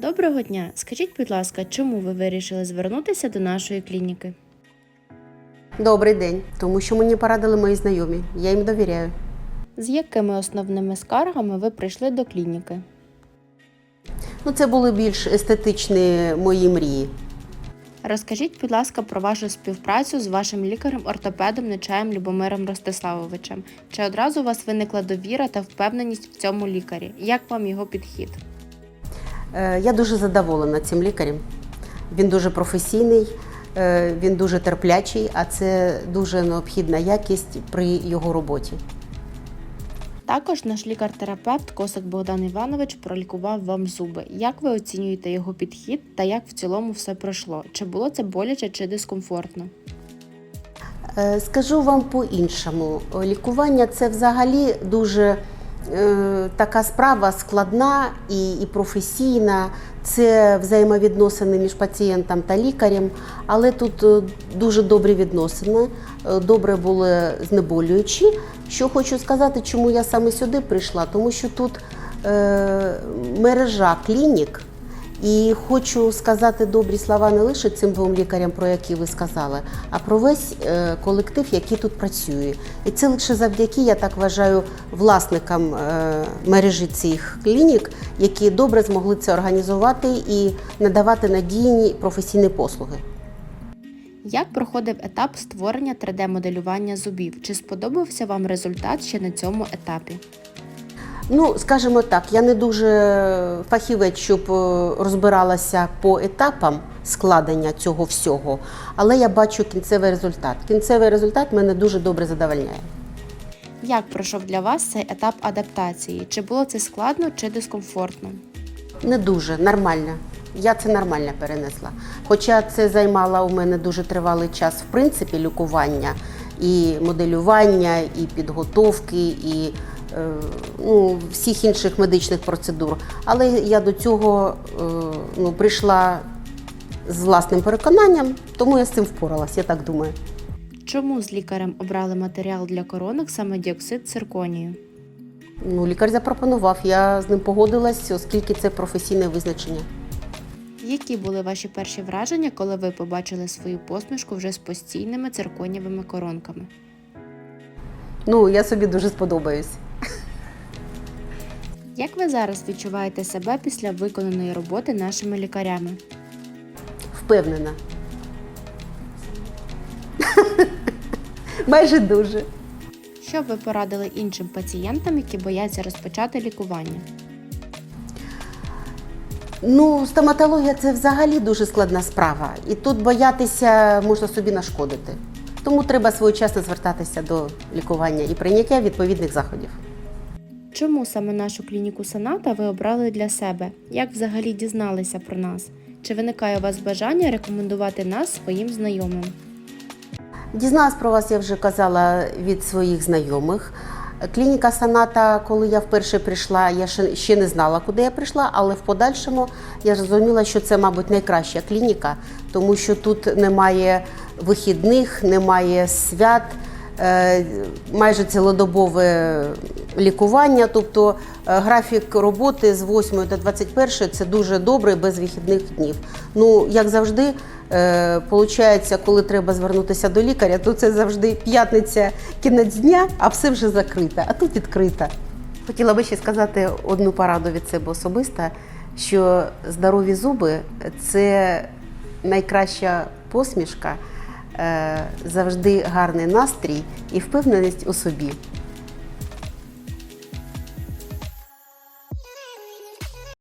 Доброго дня! Скажіть, будь ласка, чому ви вирішили звернутися до нашої клініки? Добрий день, тому що мені порадили мої знайомі. Я їм довіряю. З якими основними скаргами ви прийшли до клініки? Ну, це були більш естетичні мої мрії. Розкажіть, будь ласка, про вашу співпрацю з вашим лікарем-ортопедом Нечаєм Любомиром Ростиславовичем. Чи одразу у вас виникла довіра та впевненість в цьому лікарі? Як вам його підхід? Е, Я дуже задоволена цим лікарем. Він дуже професійний, е, він дуже терплячий, а це дуже необхідна якість при його роботі. Також наш лікар-терапевт Косак Богдан Іванович пролікував вам зуби. Як ви оцінюєте його підхід та як в цілому все пройшло? Чи було це боляче чи дискомфортно? Е, Скажу вам по-іншому. Лікування це взагалі дуже така справа складна і, і професійна. Це взаємовідносини між пацієнтом та лікарем, але тут е, дуже добрі відносини, е, добре були знеболюючі. Що хочу сказати, чому я саме сюди прийшла, тому що тут е, мережа клінік. І хочу сказати добрі слова не лише цим двом лікарям, про які ви сказали, а про весь е, колектив, який тут працює. І це лише завдяки, я так вважаю, власникам е, мережі цих клінік, які добре змогли це організувати і надавати надійні професійні послуги. Як проходив етап створення 3D-моделювання зубів? Чи сподобався вам результат ще на цьому етапі? Ну, скажімо так, я не дуже фахівець, щоб е, розбиралася по етапам складення цього всього, але я бачу кінцевий результат. Кінцевий результат мене дуже добре задовольняє. Як пройшов для вас цей етап адаптації? Чи було це складно чи дискомфортно? Не дуже, нормально. Я це нормально перенесла. Хоча це займало у мене дуже тривалий час, в принципі, лікування, і моделювання, і підготовки, і ну, всіх інших медичних процедур. Але я до цього е, ну, прийшла з власним переконанням, тому я з цим впоралась, я так думаю. Чому з лікарем обрали матеріал для коронок саме діоксид цирконію? Ну, лікар запропонував, я з ним погодилась, оскільки це професійне визначення. Які були ваші перші враження, коли ви побачили свою посмішку вже з постійними цирконієвими коронками? Ну, я собі дуже сподобаюсь. Як ви зараз відчуваєте себе після виконаної роботи нашими лікарями? Впевнена. Майже дуже. Що б ви порадили іншим пацієнтам, які бояться розпочати лікування? Ну, стоматологія це взагалі дуже складна справа. І тут боятися можна собі нашкодити. Тому треба своєчасно звертатися до лікування і прийняття відповідних заходів. Чому саме нашу клініку Соната ви обрали для себе? Як взагалі дізналися про нас? Чи виникає у вас бажання рекомендувати нас своїм знайомим? Дізналась про вас, я вже казала від своїх знайомих. Клініка Саната, коли я вперше прийшла, я ще, не знала, куди я прийшла, але в подальшому я зрозуміла, що це, мабуть, найкраща клініка, тому що тут немає вихідних, немає свят, майже цілодобове лікування. Тобто е, графік роботи з 8 до 21 це дуже добре, без вихідних днів. Ну, як завжди, е, Получається, коли треба звернутися до лікаря, то це завжди п'ятниця, кінець дня, а все вже закрите, а тут відкрита. Хотіла би ще сказати одну пораду від себе особисто, що здорові зуби це найкраща посмішка, е, завжди гарний настрій і впевненість у собі.